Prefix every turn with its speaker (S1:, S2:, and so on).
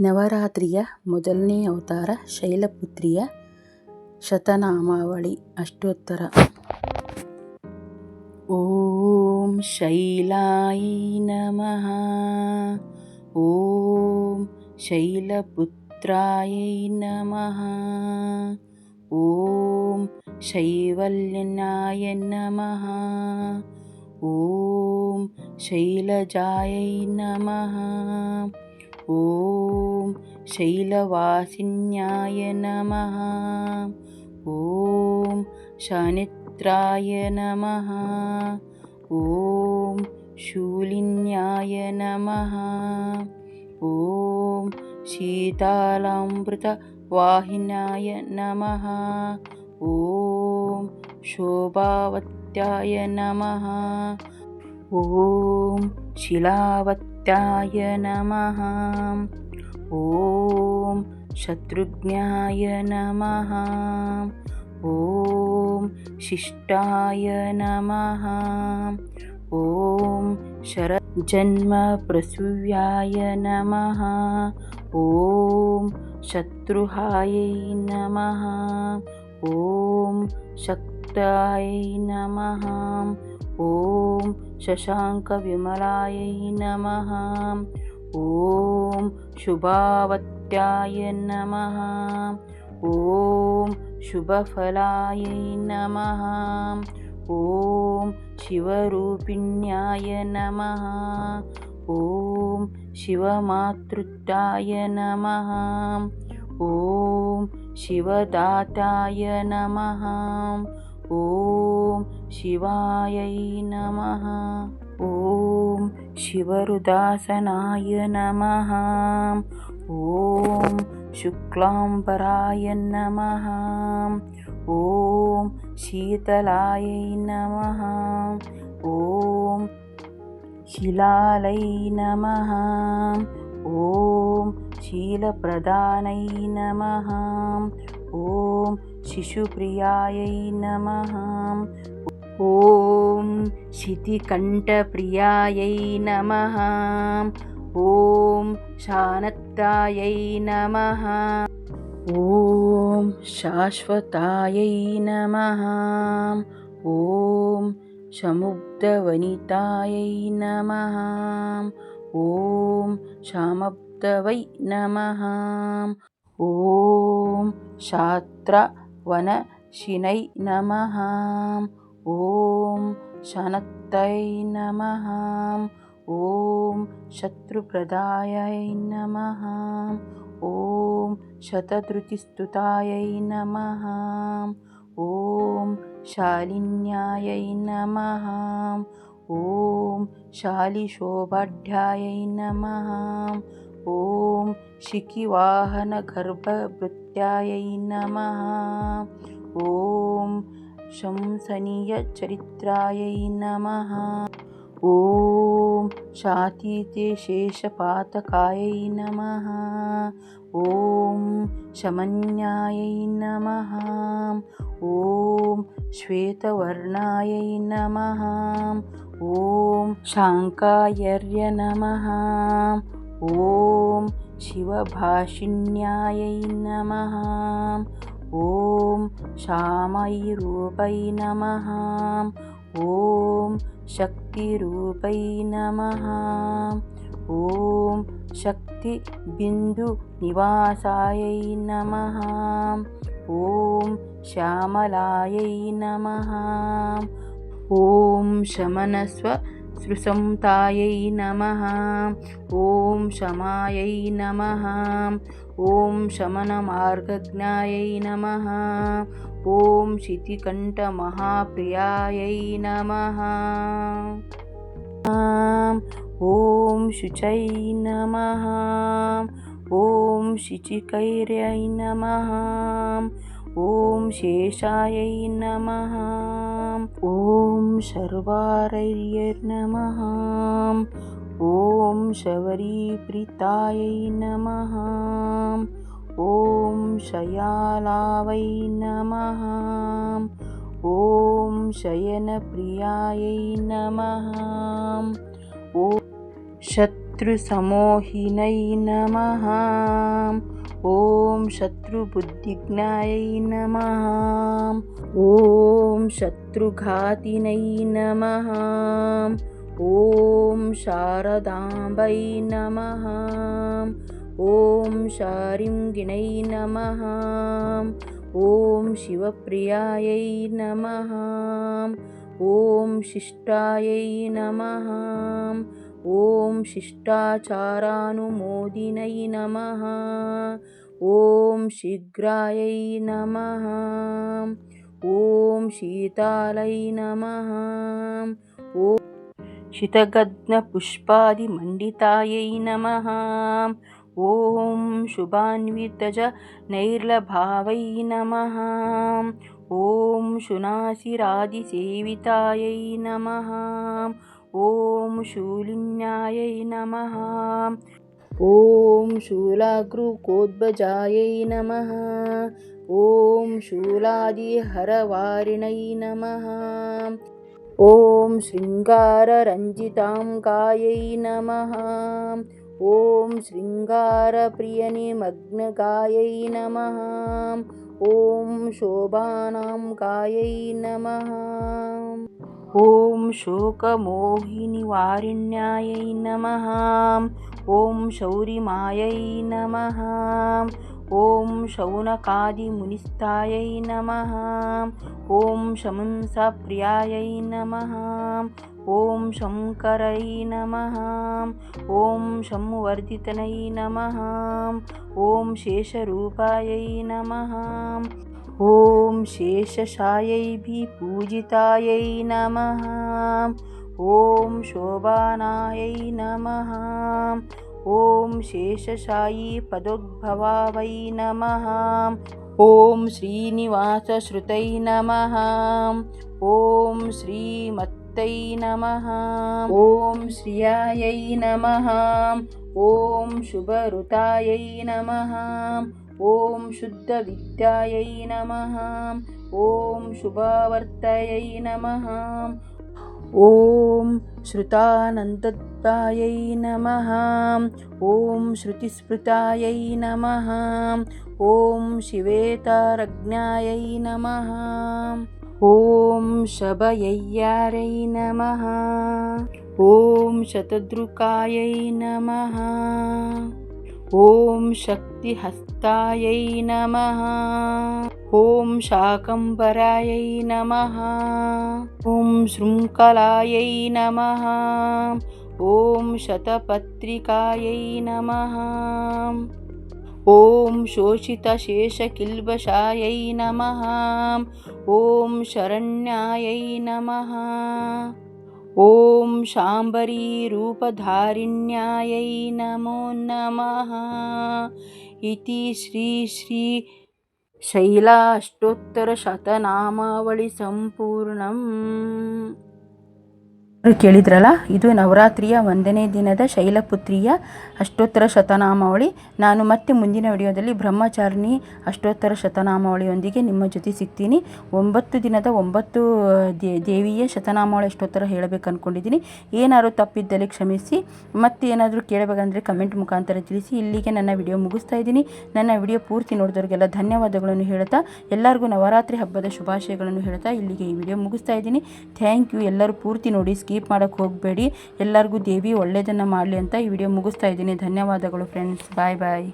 S1: ನವರಾತ್ರಿಯ ಮೊದಲನೇ ಅವತಾರ ಶೈಲಪುತ್ರಿಯ ಶತನಾಮಾವಳಿ ಅಷ್ಟೋತ್ತರ ಓಂ ಶೈಲಾಯ ನಮಃ ಓಂ ಶೈಲಪುತ್ರಾಯ ನಮಃ ಓಂ ಶೈವಲ್ಯನಾಯ ನಮಃ ಓಂ ಶೈಲಜಾಯ ನಮಃ ॐ शैलवासिन्याय नमः। ॐ शनित्राय नमः। ॐ शूलिन्याय नमः। ॐ शीतालामृतवाहिन्याय नमः। ॐ शोभावत्याय नमः। ॐ शिलावत् त्याय नमः। ॐ शत्रुघ्नाय नमः। ॐ शिष्टाय नमः। ॐ शरजन्मप्रसूयाय नमः। ॐ शत्रुहाय नमः। ॐ शक्ताय नमः ॐ शशाङ्कविमलाय नमः। ॐ शुभावत्याय नमः। ॐ शुभफलाय नमः। ॐ शिवरूपिण्याय नमः। ॐ शिवमातृत्वाय नमः। ॐ शिवदाताय नमः ॐ शिवायै नमः। ॐ शिवरुदासनाय नमः। ॐ शुक्लाम्बराय नमः। ॐ शीतलाय नमः। ॐ शिलालै नमः। ॐ शीलप्रदानै नमः ॐ शिशुप्रियायै नमः। ॐ शितिकण्ठप्रियायै नमः। ॐ शानत्तायै नमः। ॐ शाश्वतायै नमः। ॐ समुग्धवनितायै नमः। ॐ शामब्दवै नमः। ॐ शात्रवनशिनै नमः ॐ शनत्यै नमः ॐ शत्रुप्रदायै नमः ॐ शतधृतिस्तुतायै नमः ॐ शालिन्यायै नमः ॐ शालिशोभाढ्यायै नमः ॐ शिखिवाहनगर्भभृत्यायै नमः। ॐ शंसनीयचरित्रायै नमः। ॐ शातीते शेषपातकायै नमः। ॐ शमन्यायै नमः। ॐ श्वेतवर्णायै नमः। ॐ शाङ्कायर्य नमः ॐ शिवभाषिण्यायै नमः। ॐ श्यामैरूपै नमः। ॐ शक्तिरूपै नमः। ॐ शक्तिबिन्दुनिवासायै नमः। ॐ श्यामलायै नमः। ॐ शमनस्व सृसंतायै नमः। ॐ शमायै नमः। ॐ शमनमार्गज्ञायै नमः। ॐ शितिकण्ठमहाप्रियायै नमः। ॐ शुचै नमः। ॐ शिचिकैर्यै नमः। ॐ शेषायै नमः ॐ शर्वारैर्यर्नमः ॐ शबरीप्रीतायै नमः ॐ शयालावै नमः ॐ शयनप्रियायै नमः ॐ शत् शत्रुसमोहिनै नमः ॐ शत्रुबुद्धिज्ञायै नमः ॐ शत्रुघातिनै नमः। ॐ शारदाम्बै नमः। ॐ शारिङ्गिणै नमः। ॐ शिवप्रियायै नमः। ॐ शिष्टायै नमः। ॐ शिष्टाचारानुमोदिनै नमः। ॐ शीघ्रायै नमः ॐ शीतालै नमः। ॐ शितगद्नपुष्पादिमण्डितायै नमः। ॐ शुभान्वितजनैर्लभावै नमः। ॐ शुनाशिरादिसेवितायै नमः। ॐ शूलिन्यायै नमः। ॐ शूलागृकोद्भजायै नमः ॐ शूलादिहरवारिणै नमः। ॐ शृङ्गाररञ्जिताङ्गायै नमः। ॐ शृङ्गारप्रियनिमग्नगायै नमः। ॐ शोभानाङ्गायै नमः। ॐ शोकमोहिनिवारिण्यायै नमः। ॐ शौरिमायै नमः ॐ शौनकादिमुनिस्थायै नमः। ॐ शमंसप्रियायै नमः। ॐ शङ्करै नमः। ॐ संवर्धितनै नमः। ॐ शेषरूपायै नमः। ॐ शेषशायैर्विपूजितायै नमः। ॐ शोभानायै नमः ॐ शेषशायीपदोद्भवावै नमः। ॐ श्रीनिवासश्रुतै नमः। ॐ श्रीमत्तै नमः। ॐ श्रियायै नमः। ॐ शुभऋतायै नमः। ॐ शुद्धविद्यायै नमः। ॐ शुभावर्तयै नमः ॐ श्रुतानन्ददायै नमः। ॐ श्रुतिस्मृतायै नमः। ॐ शिवेतरज्ञायै नमः। ॐ शबय्यारै नमः। ॐ शतदृकायै नमः। ॐ शक्तिहस्तायै नमः ॐ शाकम्भरायै नमः। ॐ शृङ्खलायै नमः। ॐ शतपत्रिकायै नमः। ॐ शोषितशेषकिल्बषायै नमः। ॐ शरण्यायै नमः। ॐ शाम्बरीरूपधारिण्यायै नमो नमः। इति श्री श्री शैलाष्टोत्तरशतनामावळि सम्पूर्णम् ಕೇಳಿದ್ರಲ್ಲ, ಇದು ನವರಾತ್ರಿಯ ಒಂದನೇ ದಿನದ ಶೈಲಪುತ್ರಿಯ ಅಷ್ಟೋತ್ತರ ಶತನಾಮಾವಳಿ. ನಾನು ಮತ್ತೆ ಮುಂದಿನ ವಿಡಿಯೋದಲ್ಲಿ ಬ್ರಹ್ಮಚಾರಿಣಿ ಅಷ್ಟೋತ್ತರ ಶತನಾಮಾವಳಿಯೊಂದಿಗೆ ನಿಮ್ಮ ಜೊತೆ ಸಿಗ್ತೀನಿ. ಒಂಬತ್ತು ದಿನದ ಒಂಬತ್ತು ದೇವಿಯ ಶತನಾಮಾವಳಿ ಅಷ್ಟೋತ್ತರ ಹೇಳಬೇಕು ಅಂದ್ಕೊಂಡಿದ್ದೀನಿ ಏನಾದರೂ ತಪ್ಪಿದ್ದಲ್ಲಿ ಕ್ಷಮಿಸಿ. ಮತ್ತೆ ಏನಾದರೂ ಕೇಳಬೇಕಂದ್ರೆ ಕಮೆಂಟ್ ಮುಖಾಂತರ ತಿಳಿಸಿ. ಇಲ್ಲಿಗೆ ನನ್ನ ವಿಡಿಯೋ ಮುಗಿಸ್ತಾ ಇದ್ದೀನಿ. ನನ್ನ ವಿಡಿಯೋ ಪೂರ್ತಿ ನೋಡಿದವ್ರಿಗೆಲ್ಲ ಧನ್ಯವಾದಗಳನ್ನು ಹೇಳ್ತಾ, ಎಲ್ಲರಿಗೂ ನವರಾತ್ರಿ ಹಬ್ಬದ ಶುಭಾಶಯಗಳನ್ನು ಹೇಳ್ತಾ ಇಲ್ಲಿಗೆ ಈ ವಿಡಿಯೋ ಮುಗಿಸ್ತಾ ಇದ್ದೀನಿ. Thank you. ಎಲ್ಲರೂ ಪೂರ್ತಿ ನೋಡಿ ಸ್ಕೀಪ್ ಮಾಡೋಕ್ಕೆ ಹೋಗಬೇಡಿ. ಎಲ್ಲರಿಗೂ ದೇವಿ ಒಳ್ಳೆಯದನ್ನು ಮಾಡಲಿ ಅಂತ ಈ ವಿಡಿಯೋ ಮುಗಿಸ್ತಾ ಇದ್ದೀನಿ. ಧನ್ಯವಾದಗಳು ಫ್ರೆಂಡ್ಸ್ ಬಾಯ್ ಬಾಯ್